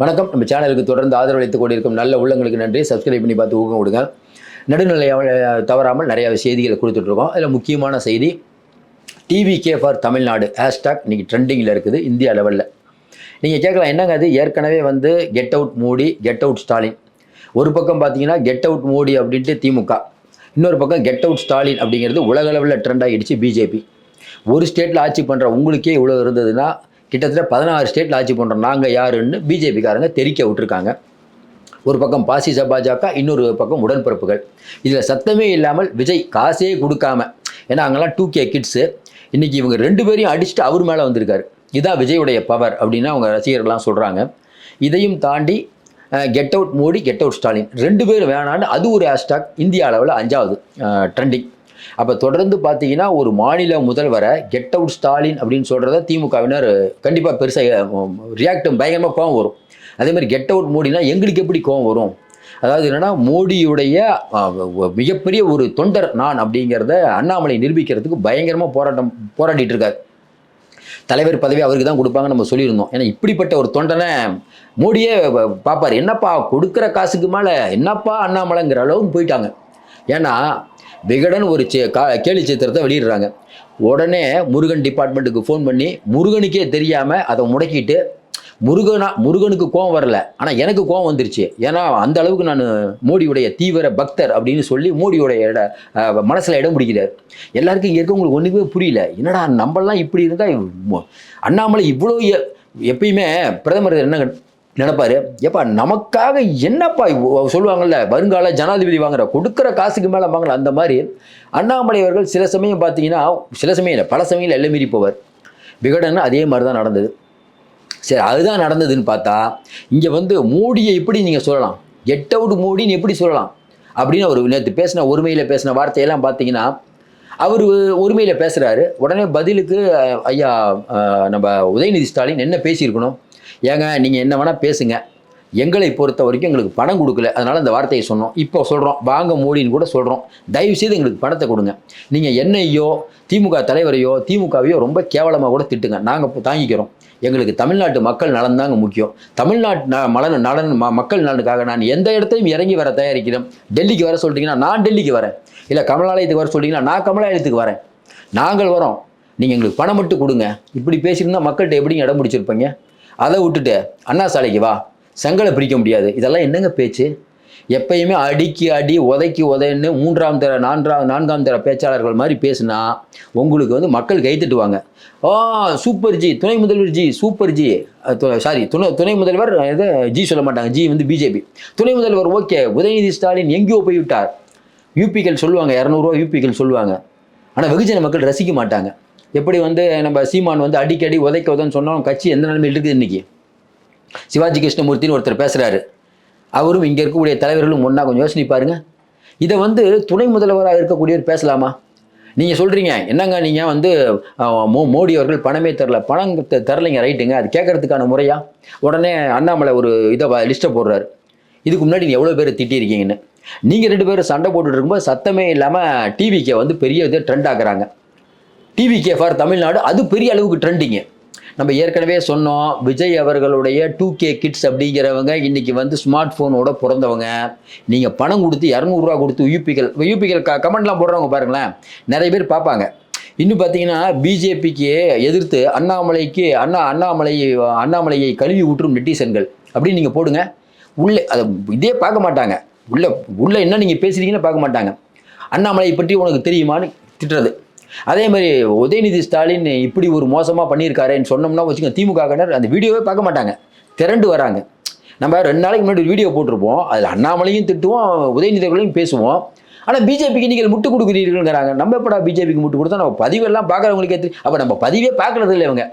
வணக்கம். நம்ம சேனலுக்கு தொடர்ந்து ஆதரவளித்துக் கொண்டிருக்கும் நல்ல உள்ளங்களுக்கு நன்றி. சப்ஸ்கிரைப் பண்ணி பார்த்து ஊக்கம் கொடுங்க. நடுநிலையாக தவறாமல் நிறைய செய்திகளை கொடுத்துட்ருக்கோம் அதில் முக்கியமான செய்தி டிவிகே ஃபார் தமிழ்நாடு. ஹேஷ்டாக் இன்றைக்கி ட்ரெண்டிங்கில் இருக்குது இந்தியா லெவலில் நீங்கள் கேட்கலாம் என்னங்க அது? ஏற்கனவே வந்து get out Modi get out Stalin. ஒரு பக்கம் பார்த்தீங்கன்னா கெட் அவுட் மோடி அப்படின்ட்டு திமுக. இன்னொரு பக்கம் கெட் அவுட் ஸ்டாலின் அப்படிங்கிறது உலக லெவலில் ட்ரெண்ட் ஆகிடுச்சு பிஜேபி ஒரு ஸ்டேட்டில் ஆட்சி பண்ணுற உங்களுக்கே இவ்வளோ இருந்ததுன்னா கிட்டத்தட்ட பதினாறு ஸ்டேட்டில் ஆட்சி பண்ணுறோம் நாங்கள் யாருன்னு பிஜேபிக்காரங்க தெரிக்க விட்டுருக்காங்க. ஒரு பக்கம் பாசிச பாஜக இன்னொரு பக்கம் உடன்பிறப்புகள். இதில் சத்தமே இல்லாமல் விஜய் காசே கொடுக்காம ஏன்னா அங்கெல்லாம் டூ கே கிட்ஸு இன்றைக்கி இவங்க ரெண்டு பேரையும் அடிச்சுட்டு அவர் மேலே வந்திருக்காரு. இதான் விஜயுடைய பவர் அப்படின்னு அவங்க ரசிகர்கள்லாம் சொல்கிறாங்க இதையும் தாண்டி get out Modi get out Stalin. ரெண்டு பேரும் வேணான்னு அது ஒரு ஹேஷ்டாக் இந்திய அளவில் அஞ்சாவது ட்ரெண்டிங் அப்போ தொடர்ந்து பார்த்தீங்கன்னா ஒரு மாநில முதல்வரை கெட் அவுட் ஸ்டாலின் அப்படின்னு சொல்கிறத திமுகவினர் கண்டிப்பாக பெருசாக ரியாக்ட் பயங்கரமாக கோவம் வரும். அதேமாதிரி கெட் அவுட் மோடினா எங்களுக்கு எப்படி கோவம் வரும்? அதாவது என்னென்னா மோடியுடைய மிகப்பெரிய ஒரு தொண்டர் நான் அப்படிங்கிறத அண்ணாமலை நிரூபிக்கிறதுக்கு பயங்கரமாக போராட்டம் போராடிட்டு இருக்காரு. தலைவர் பதவி அவருக்கு தான் கொடுப்பாங்க நம்ம சொல்லியிருந்தோம். ஏன்னா இப்படிப்பட்ட ஒரு தொண்டனை மோடியே பார்ப்பார் என்னப்பா கொடுக்குற காசுக்கு மேலே என்னப்பா அண்ணாமலைங்கிற அளவுக்கு போயிட்டாங்க. ஏன்னா விகடன் ஒரு கேலி சித்திரத்தை வெளியிடுறாங்க. உடனே முருகன் டிபார்ட்மெண்ட்டுக்கு ஃபோன் பண்ணி முருகனுக்கே தெரியாமல் அதை முடக்கிட்டு முருகனா முருகனுக்கு கோவம் வரல. ஆனால் எனக்கு கோவம் வந்துருச்சு. ஏன்னா அந்த அளவுக்கு நான் மோடியுடைய தீவிர பக்தர் அப்படின்னு சொல்லி மோடியுடைய இட மனசில் இடம் பிடிக்கிறார். எல்லாருக்கும் இங்கே இருக்கவங்களுக்கு ஒன்றுமே புரியல. என்னடா நம்மளாம் இப்படி இருந்தால் அண்ணாமலை இவ்வளோ எ- எப்பயுமே பிரதமர் என்ன நினைப்பாரு. ஏப்பா நமக்காக என்னப்பா சொல்லுவாங்கல்ல வருங்கால ஜனாதிபதி வாங்குற கொடுக்குற காசுக்கு மேலே வாங்கல அந்த மாதிரி அண்ணாமலை அவர்கள் சில சமயம் பார்த்தீங்கன்னா சில சமயம் இல்லை பல சமயம் எல்லாம் மீறி போவார். விகடன் அதே மாதிரி தான் நடந்தது. சரி அதுதான் நடந்ததுன்னு பார்த்தா இங்கே வந்து மோடியை எப்படி நீங்கள் சொல்லலாம்? கெட் அவுட் மோடின்னு எப்படி சொல்லலாம்? அப்படின்னு அவர் நேற்று பேசின ஒருமையில் பேசின வார்த்தையெல்லாம் பார்த்தீங்கன்னா அவர் ஒருமையில் பேசுகிறாரு உடனே பதிலுக்கு ஐயா நம்ம உதயநிதி ஸ்டாலின் என்ன பேசியிருக்கணும்? ஏங்க நீங்கள் என்ன வேணால் பேசுங்க. எங்களை பொறுத்த வரைக்கும் எங்களுக்கு பணம் கொடுக்கல. அதனால் அந்த வார்த்தையை சொன்னோம். இப்போ சொல்கிறோம் வாங்க மோடின்னு கூட சொல்கிறோம் தயவுசெய்து எங்களுக்கு பணத்தை கொடுங்க. நீங்கள் என்னையோ திமுக தலைவரையோ திமுகவையோ ரொம்ப கேவலமாக கூட திட்டுங்க. நாங்கள் தாங்கிக்கிறோம். எங்களுக்கு தமிழ்நாட்டு மக்கள் நலன் தாங்க முக்கியம். தமிழ்நாட்டு ந மலன் நலன் ம மக்கள் நலனுக்காக நான் எந்த இடத்தையும் இறங்கி வர தயாரிக்கிறேன். டெல்லிக்கு வர சொல்லிட்டீங்கன்னா நான் டெல்லிக்கு வரேன். இல்லை கமலாலயத்துக்கு வர சொல்லிட்டீங்கன்னா நான் கமலாலயத்துக்கு வரேன். நாங்கள் வரோம். நீங்கள் எங்களுக்கு பணம் மட்டும் கொடுங்க. இப்படி பேசியிருந்தா மக்கள்கிட்ட எப்படிங்க இடம் பிடிச்சிருப்பீங்க? அதை விட்டுட்டு அண்ணா சாலைக்கு வா. செங்கலை பிரிக்க முடியாது. இதெல்லாம் என்னங்க பேச்சு? எப்பயுமே அடிக்கி அடி உதைக்கி உதைன்னு மூன்றாம் தர நான்காம் நான்காம் தர பேச்சாளர்கள் மாதிரி பேசுனா உங்களுக்கு வந்து மக்கள் கைத்துட்டுவாங்க ஆ சூப்பர் ஜி துணை முதல்வர் ஜி சூப்பர் ஜி. சாரி துணை துணை முதல்வர் இது ஜி சொல்ல மாட்டாங்க. ஜி வந்து பிஜேபி துணை முதல்வர் ஓகே. உதயநிதி ஸ்டாலின் எங்கேயோ போய் விட்டார் யூபிக்கள் சொல்லுவாங்க இரநூறுவா யூபிக்கள் சொல்லுவாங்க. ஆனால் வெகுஜன மக்கள் ரசிக்க மாட்டாங்க. எப்படி வந்து நம்ம சீமான் வந்து அடிக்கடி உதைக்க உதன்னு சொன்னாலும் கட்சி எந்த நிலைமையில் இருக்குது இன்னைக்கு? சிவாஜி கிருஷ்ணமூர்த்தின்னு ஒருத்தர் பேசுகிறாரு அவரும் இங்கே இருக்கக்கூடிய தலைவர்களும் ஒன்றா கொஞ்சம் யோசனை பாருங்க. இதை வந்து துணை முதல்வராக இருக்கக்கூடியவர் பேசலாமா? நீங்கள் சொல்கிறீங்க என்னங்க நீங்கள் வந்து மோ மோடி அவர்கள் பணமே தரல. பணம் தரலைங்க ரைட்டுங்க. அது கேட்கறதுக்கான முறையா? உடனே அண்ணாமலை ஒரு இதை லிஸ்ட்டை போடுறாரு. இதுக்கு முன்னாடி நீ எவ்வளோ பேர் திட்டியிருக்கீங்கன்னு நீங்கள் ரெண்டு பேரும் சண்டை போட்டுட்டு இருக்கும்போது சத்தமே இல்லாமல் டிவிக்கு வந்து பெரிய இது ட்ரெண்ட் ஆக்குறாங்க. டிவிகே ஃபார் தமிழ்நாடு அது பெரிய அளவுக்கு ட்ரெண்டிங்கு நம்ம ஏற்கனவே சொன்னோம் விஜய் அவர்களுடைய டூ கே கிட்ஸ் அப்படிங்கிறவங்க இன்னைக்கு வந்து ஸ்மார்ட் ஃபோனோட பிறந்தவங்க. நீங்கள் பணம் கொடுத்து இரநூறுவா கொடுத்து யூபிகள் யூபிகள் க கமெண்ட்லாம் போடுறவங்க பாருங்களேன் நிறைய பேர் பார்ப்பாங்க. இன்னும் பார்த்தீங்கன்னா பிஜேபிக்கு எதிர்த்து அண்ணாமலைக்கு அண்ணா அண்ணாமலை அண்ணாமலையை கழுவி ஊற்றும் நெட்டிசன்கள் அப்படின்னு நீங்கள் போடுங்க. உள்ளே அதை இதே பார்க்க மாட்டாங்க. உள்ளே உள்ளே என்ன நீங்கள் பேசுகிறீங்கன்னு பார்க்க மாட்டாங்க. அண்ணாமலையை பற்றி உனக்கு தெரியுமான்னு திட்டுறது. அதே மாதிரி உதயநிதி ஸ்டாலின் இப்படி ஒரு மோசமாக பண்ணியிருக்காருன்னு சொன்னோம்னா வச்சுக்கோங்க திமுகவினர் அந்த வீடியோவே பார்க்க மாட்டாங்க. திரண்டு வராங்க. நம்ம ரெண்டு நாளைக்கு முன்னாடி ஒரு வீடியோ போட்டிருப்போம். அதில் அண்ணாமலையும் திட்டுவோம் உதயநிதிகளையும் பேசுவோம். ஆனால் பிஜேபிக்கு நீங்கள் முட்டு கொடுக்குறீர்கள்ங்கிறாங்க. நம்ம எப்படா பிஜேபிக்கு முட்டு கொடுத்தா நம்ம பதிவெல்லாம் பார்க்குறவங்களுக்கே தெரியும் அப்போ நம்ம பதிவே பார்க்கறது இல்லை இவங்க.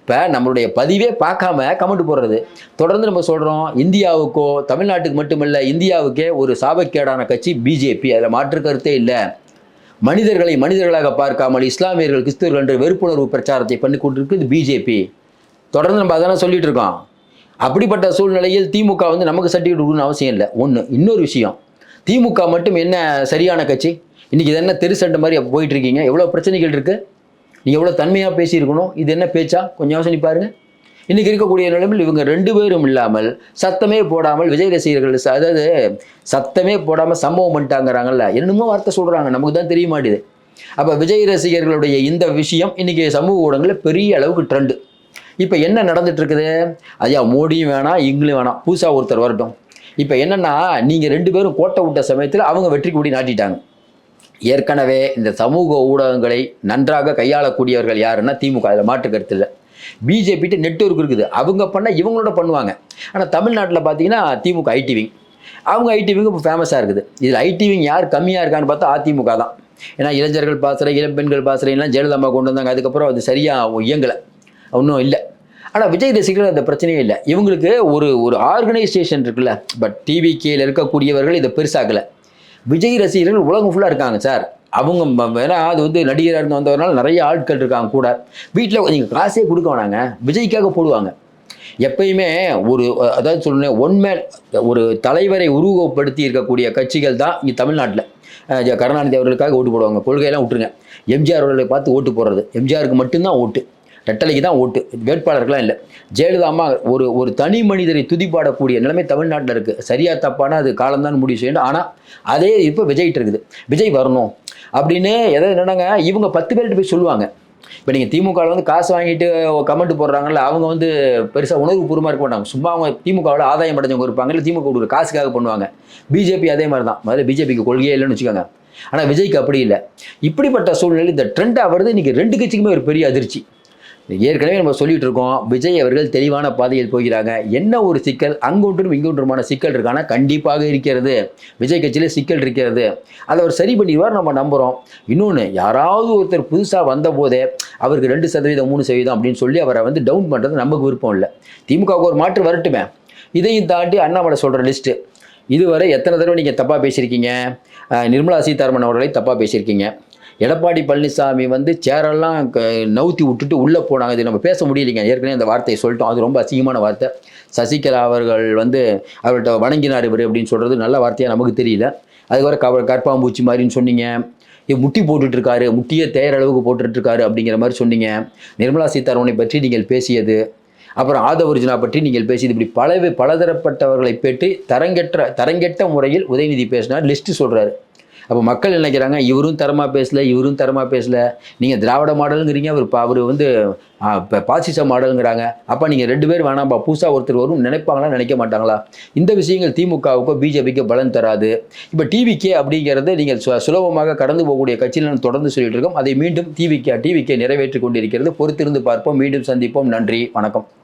இப்போ நம்மளுடைய பதிவே பார்க்காம கமெண்ட் போடுறது. தொடர்ந்து நம்ம சொல்கிறோம் இந்தியாவுக்கோ தமிழ்நாட்டுக்கு மட்டுமல்ல இந்தியாவுக்கே ஒரு சாபக்கேடான கட்சி பிஜேபி. அதில் மாற்று கருத்தே இல்லை. மனிதர்களை மனிதர்களாக பார்க்காமல் இஸ்லாமியர்கள் கிறிஸ்தவர்கள் என்று வெறுப்புணர்வு பிரச்சாரத்தை பண்ணி கொண்டிருக்கிறது பிஜேபி தொடர்ந்து நம்ம அதெல்லாம் சொல்லிட்டு இருக்கோம். அப்படிப்பட்ட சூழ்நிலையில் திமுக வந்து நமக்கு சர்டிஃபிகேட் கொடுக்கணும்னு அவசியம் இல்லை. ஒன்று இன்னொரு விஷயம். திமுக மட்டும் என்ன சரியான கட்சி? இன்னைக்கு இது என்ன தெருசண்டை மாதிரி போயிட்டு இருக்கீங்க? எவ்வளோ பிரச்சனைகள் இருக்குது நீங்கள் எவ்வளோ தன்மையாக பேசியிருக்கணும்? இது என்ன பேச்சா? கொஞ்சம் யோசனை பாருங்கள் இன்னைக்கு இருக்கக்கூடிய நிலைமையில் இவங்க ரெண்டு பேரும் இல்லாமல் சத்தமே போடாமல் விஜய் ரசிகர்கள் அதாவது சத்தமே போடாமல் சம்பவம் பண்ணிட்டாங்கிறாங்கல்ல. என்னமோ வார்த்தை சொல்கிறாங்க நமக்கு தான் தெரிய மாட்டேது. அப்போ விஜய் ரசிகர்களுடைய இந்த விஷயம் இன்றைக்கி சமூக ஊடகங்களில் பெரிய அளவுக்கு ட்ரெண்டு இப்போ என்ன நடந்துட்டு இருக்குது ஐயா மோடியும் வேணாம் இங்கிலும் வேணாம். புதுசாக ஒருத்தர் வரட்டும். இப்போ என்னென்னா நீங்கள் ரெண்டு பேரும் கோட்டை விட்ட சமயத்தில் அவங்க வெற்றி கூடி நாட்டிட்டாங்க. ஏற்கனவே இந்த சமூக ஊடகங்களை நன்றாக கையாளக்கூடியவர்கள் யாருன்னா திமுக அதில் மாற்று கருத்து இல்லை. பிஜேபிட்டு நெட்ஒர்க் இருக்குது. அவங்க பண்ண இவங்களோட பண்ணுவாங்க. ஆனால் தமிழ்நாட்டில் பார்த்தீங்கன்னா திமுக ஐடிவிங் அவங்க ஐடிவிங்க இப்போ ஃபேமஸாக இருக்குது. இதில் ஐடிவிங் யார் கம்மியாக இருக்கான்னு பார்த்தா அதிமுக தான். ஏன்னா இளைஞர்கள் பாசறை இளம் பெண்கள் ஜெயலலிதா கொண்டு வந்தாங்க. அதுக்கப்புறம் அது சரியாக இயங்கலை. ஒன்றும் இல்லை. ஆனால் விஜய் ரசிகர்கள் அந்த பிரச்சனையே இல்லை. இவங்களுக்கு ஒரு ஒரு ஆர்கனைசேஷன் இருக்குல்ல. பட் டிவி கீழே இருக்கக்கூடியவர்கள் இதை பெருசாக்கலை. விஜய் ரசிகர்கள் உலகம் ஃபுல்லாக இருக்காங்க சார். அவங்க ம- அது வந்து நடிகராக இருந்து வந்தவரால் நிறைய ஆட்கள் இருக்காங்க கூட. வீட்டில் நீங்கள் காசே கொடுக்க வேணாங்க. விஜய்க்காக போடுவாங்க. எப்பயுமே ஒரு அதாவது சொல்லணும் ஒன் ஒரு தலைவரை உருவகப்படுத்தி இருக்கக்கூடிய கட்சிகள் தான் இங்கே தமிழ்நாட்டில். கருணாநிதி அவர்களுக்காக ஓட்டு போடுவாங்க. கொள்கையெல்லாம் விட்டுருங்க. எம்ஜிஆர் அவர்களை பார்த்து ஓட்டு போடுறது. எம்ஜிஆருக்கு மட்டும்தான் ஓட்டு. ரெட்டலைக்கு தான் ஓட்டு. வேட்பாளர்கள்லாம் இல்லை. ஜெயலலிதா அம்மா ஒரு ஒரு தனி மனிதரை துதிப்பாடக்கூடிய நிலைமை தமிழ்நாட்டில் இருக்குது சரியாக தப்பான அது காலம்தான் முடிவு செய்யணும். ஆனால் அதே இப்போ விஜய்கிட்ட இருக்குது. விஜய் வரணும். அப்படின்னு எதை என்னன்னாங்க இவங்க பத்து பேர்கிட்ட போய் சொல்லுவாங்க. இப்போ நீங்கள் திமுகவில் வந்து காசு வாங்கிட்டு கமெண்ட் போடுறாங்கல்ல அவங்க வந்து பெருசாக உணர்வுபூர்வமாக இருக்க மாட்டாங்க. சும்மா அவங்க திமுகவில் ஆதாயம் அடைஞ்சவங்க இருப்பாங்க இல்லை திமுக கொடுக்குற காசுக்காக பண்ணுவாங்க. பிஜேபி அதே மாதிரி தான் முதல்ல பிஜேபிக்கு கொள்கையே இல்லைன்னு வச்சுக்கோங்க. ஆனால் விஜய்க்கு அப்படி இல்லை. இப்படிப்பட்ட சூழ்நிலையில் இந்த ட்ரெண்டாக வருது. இன்றைக்கி ரெண்டு கட்சிக்குமே ஒரு பெரிய அதிர்ச்சி. ஏற்கனவே நம்ம சொல்லிட்டு இருக்கோம் விஜய் அவர்கள் தெளிவான பாதையில் போகிறாங்க. என்ன ஒரு சிக்கல்? அங்கொன்றும் இங்கொன்றுமான சிக்கல் இருக்கானா? கண்டிப்பாக இருக்கிறது. விஜய் கட்சியில் சிக்கல் இருக்கிறது. அதை அவர் சரி பண்ணிடுவார் நம்ம நம்புகிறோம் இன்னொன்று யாராவது ஒருத்தர் புதுசாக வந்தபோதே அவருக்கு ரெண்டு சதவீதம் மூணு சதவீதம் அப்படின்னு சொல்லி அவரை வந்து டவுன் பண்ணுறது நமக்கு விருப்பம் இல்லை. திமுகவுக்கு ஒரு மாற்று வரட்டுமே. இதையும் தாண்டி அண்ணாமலை சொல்கிற லிஸ்ட்டு இதுவரை எத்தனை தடவை நீங்கள் தப்பாக பேசியிருக்கீங்க? நிர்மலா சீதாராமன் அவர்களை தப்பாக பேசியிருக்கீங்க. எடப்பாடி பழனிசாமி வந்து சேரெல்லாம் க- நவுத்தி விட்டுட்டு உள்ளே போனாங்க. இது நம்ம பேச முடியலைங்க. ஏற்கனவே அந்த வார்த்தையை சொல்லிட்டோம். அது ரொம்ப அசிங்கமான வார்த்தை. சசிகலா அவர்கள் வந்து அவர்கிட்ட வணங்கினார் இவர் அப்படின்னு சொல்கிறது நல்ல வார்த்தையாக நமக்கு தெரியல. அதுக்கப்புறம் கவ கற்பாம்பூச்சி மாதிரின்னு சொன்னீங்க. இது முட்டி போட்டுட்ருக்காரு. முட்டியே தேர் அளவுக்கு போட்டுட்ருக்காரு அப்படிங்கிற மாதிரி சொன்னீங்க. நிர்மலா சீதாராமனை பற்றி நீங்கள் பேசியது. அப்புறம் ஆதவர்ஜுனா பற்றி நீங்கள் பேசியது. இப்படி பல பலதரப்பட்டவர்களை பெற்று தரங்கெற்ற தரங்கெட்ட முறையில் உதயநிதி பேசினார். லிஸ்ட்டு சொல்கிறாரு அப்போ மக்கள் நினைக்கிறாங்க? இவரும் தரமாக பேசல இவரும் தரமாக பேசல. நீங்கள் திராவிட மாடலுங்கிறீங்க அவர் அவர் வந்து இப்போ பாசிச மாடலுங்கிறாங்க. அப்போ நீங்கள் ரெண்டு பேர் வேணாம்பா புதுசாக ஒருத்தர் வரும் நினைப்பாங்களா நினைக்க மாட்டாங்களா? இந்த விஷயங்கள் திமுகவுக்கோ பிஜேபிக்கோ பலன் தராது. இப்போ டிவிகே அப்படிங்கிறது நீங்கள் சு- சுலபமாக கடந்து போகக்கூடிய கட்சியில் தொடர்ந்து சொல்லிட்டு இருக்கோம். அதை மீண்டும் டிவிகே டிவிகே நிறைவேற்றி கொண்டிருக்கிறது. பொறுத்திருந்து பார்ப்போம். மீண்டும் சந்திப்போம். நன்றி. வணக்கம்.